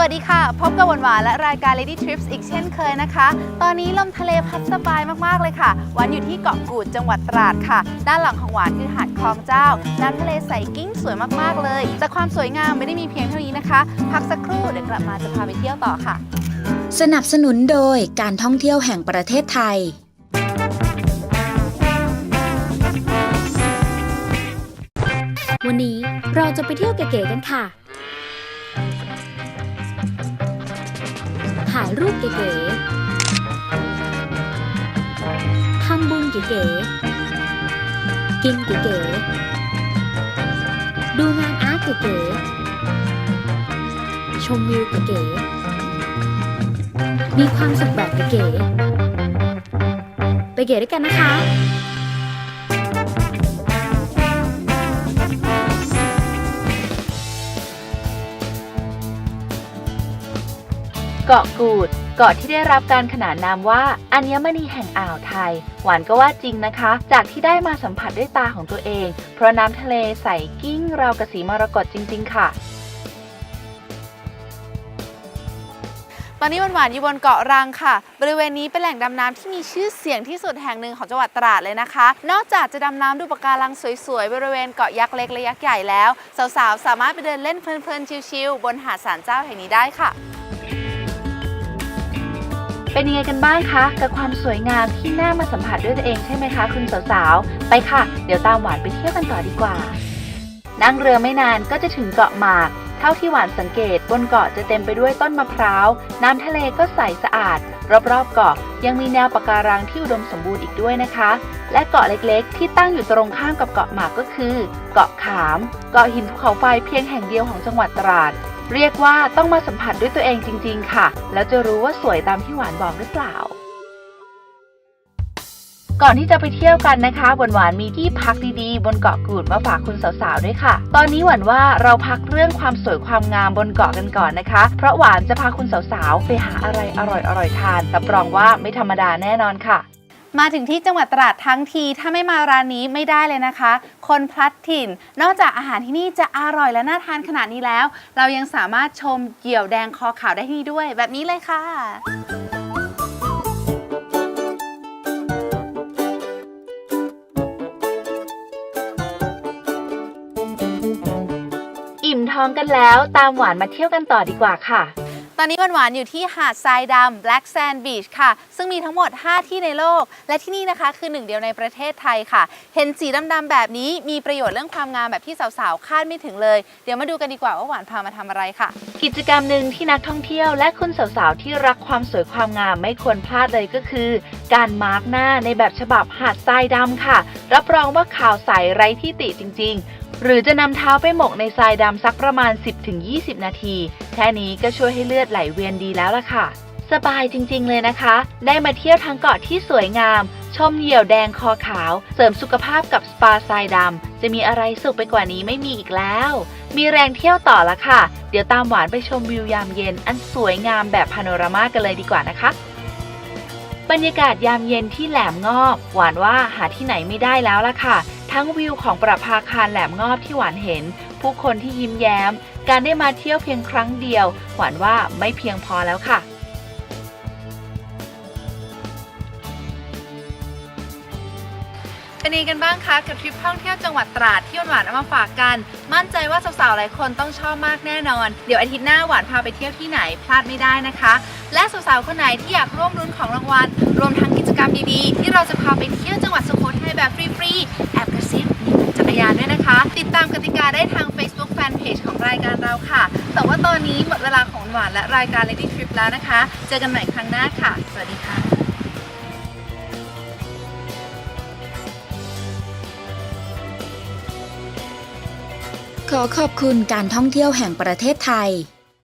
วัสดีค่ะ พบกับหวานหวานและรายการ Lady Trips อีกเช่นเคยนะคะ ตอนนี้ลมทะเลพัดสบายมาก ๆ เลยค่ะหวานอยู่ที่เกาะกูดจังหวัดตราดค่ะ ด้านหลังของหวานคือหาดคลองเจ้า น้ำทะเลใสกิ้งสวยมาก ๆ เลย แต่ความสวยงามไม่ได้มีเพียงเท่านี้นะคะ พักสักครู่เดี๋ยวกลับมาจะพาไปเที่ยวต่อค่ะ สนับสนุนโดยการท่องเที่ยวแห่งประเทศไทยวันนี้เราจะไปเที่ยวเก๋ๆกันค่ะายรูปเก๋ๆทำบุญเก๋ๆกินเก๋ๆดูงานอาร์ตเก๋ๆชมวิวเก๋ๆมีความสุขแบบเก๋ๆไปเก๋ด้วยกันนะคะ เกาะกูด เกาะที่ได้รับการขนานนามว่าอัญมณีแห่งอ่าวไทย หวานก็ว่าจริงนะคะ จากที่ได้มาสัมผัสด้วยตาของตัวเอง เพราะน้ำทะเลใสกิ้งราวกับสีมรกตจริง ๆ ค่ะตอนนี้หวานหวานอยู่บนเกาะรังค่ะ บริเวณนี้เป็นแหล่งดำน้ำที่มีชื่อเสียงที่สุดแห่งหนึ่งของจังหวัดตราดเลยนะคะ นอกจากจะดำน้ำดูปะการังสวยๆ บริเวณเกาะยักษ์เล็กและยักษ์ใหญ่แล้ว สาวๆ สามารถไปเดินเล่นเพลินๆ ชิลๆ บนหาดสารเจ้าแห่งนี้ได้ค่ะ เป็นยังไงกันบ้างคะ กับความสวยงามที่น่ามาสัมผัสด้วยตัวเองใช่ไหมคะคุณสาวๆ ไปค่ะ เดี๋ยวตามหวานไปเที่ยวกันต่อดีกว่า นั่งเรือไม่นานก็จะถึงเกาะหมาก เท่าที่หวานสังเกตบนเกาะจะเต็มไปด้วยต้นมะพร้าว น้ำทะเลก็ใสสะอาด รอบๆเกาะยังมีแนวปะการังที่อุดมสมบูรณ์อีกด้วยนะคะ และเกาะเล็กๆ ที่ตั้งอยู่ตรงข้ามกับเกาะหมากก็คือ เกาะขาม เกาะหินภูเขาไฟเพียงแห่งเดียวของจังหวัดตราด เรียกว่าต้องมาสัมผัสด้วยตัวเองจริง ๆ ค่ะ แล้วจะรู้ว่าสวยตามที่หวานบอกหรือเปล่า ก่อนที่จะไปเที่ยวกันนะคะหวานหวานมีที่พักดีๆ บนเกาะกูดมาฝากคุณสาวๆด้วยค่ะ ตอนนี้หวานว่าเราพักเรื่องความสวยความงามบนเกาะกันก่อนนะคะ เพราะหวานจะพาคุณสาวๆไปหาอะไรอร่อยๆทานรับรองว่าไม่ธรรมดาแน่นอนค่ะ มาถึงที่จังหวัดตราดทั้งที ถ้าไม่มาร้านนี้ไม่ได้เลยนะคะ คนพลัดถิ่น นอกจากอาหารที่นี่จะอร่อยและน่าทานขนาดนี้แล้ว เรายังสามารถชมเหยี่ยวแดงคอขาวได้ที่นี่ด้วย แบบนี้เลยค่ะอิ่มท้องกันแล้วตามหวานมาเที่ยวกันต่อดีกว่าค่ะ ตอนนี้หวานๆอยู่ที่หาดทรายดำ Black Sand Beach ค่ะ ซึ่งมีทั้งหมด 5 ที่ในโลก และที่นี่นะคะคือหนึ่งเดียวในประเทศไทยค่ะ เห็นสีดำๆแบบนี้มีประโยชน์เรื่องความงามแบบที่สาวๆ คาดไม่ถึงเลย เดี๋ยวมาดูกันดีกว่าว่าหวานพามาทำอะไรค่ะ กิจกรรมหนึ่งที่นักท่องเที่ยวและคุณสาวๆ ที่รักความสวยความงามไม่ควรพลาดเลยก็คือ การมาร์กหน้าในแบบฉบับหาดทรายดำค่ะ รับรองว่าขาวใสไร้ที่ติจริง ๆ หรือจะนำเท้าไปหมกในทรายดำสักประมาณ 10-20 นาที ค่นี้ก็ช่วยให้เลือดไหลเวียนดีแล้วล่ะค่ะ สบายจริงๆเลยนะคะ ได้มาเที่ยวทั้งเกาะที่สวยงาม ชมเหยี่ยวแดงคอขาว เสริมสุขภาพกับสปาทรายดำจะมีอะไรสุขไปกว่านี้ไม่มีอีกแล้ว มีแรงเที่ยวต่อละค่ะ เดี๋ยวตามหวานไปชมวิวยามเย็น อันสวยงามแบบพาโนรามากันเลยดีกว่านะคะบรรยากาศยามเย็นที่แหลมงอบ หวานว่าหาที่ไหนไม่ได้แล้วล่ะค่ะ ทั้งวิวของประภาคารแหลมงอบที่หวานเห็น ผู้คนที่ยิ้มแย้ม การได้มาเที่ยวเพียงครั้งเดียว หวานว่าไม่เพียงพอแล้วค่ะเป็นยังกันบ้างคะกับทริปท่องเที่ยวจังหวัดตราดที่หวานเอามาฝากกัน มั่นใจว่าสาวๆหลายคนต้องชอบมากแน่นอน เดี๋ยวอาทิตย์หน้าหวานพาไปเที่ยวที่ไหนพลาดไม่ได้นะคะ และสาวๆคนไหนที่อยากร่วมรุ้นของรางวัลรวมทั้งกิจกรรมดีๆ ที่เราจะพาไปเที่ยวจังหวัดสุโขทัยแบบฟรีๆแอบกระซิบจักรยานด้วยนะคะ ติดตามกติกาได้ทาง Facebook นเพจของรายการเราค่ะ แต่ว่าตอนนี้หมดเวลาของหวานและรายการ Lady Trip แล้วนะคะ เจอกันใหม่ครั้งหน้าค่ะ สวัสดีค่ะขอขอบคุณการท่องเที่ยวแห่งประเทศไทย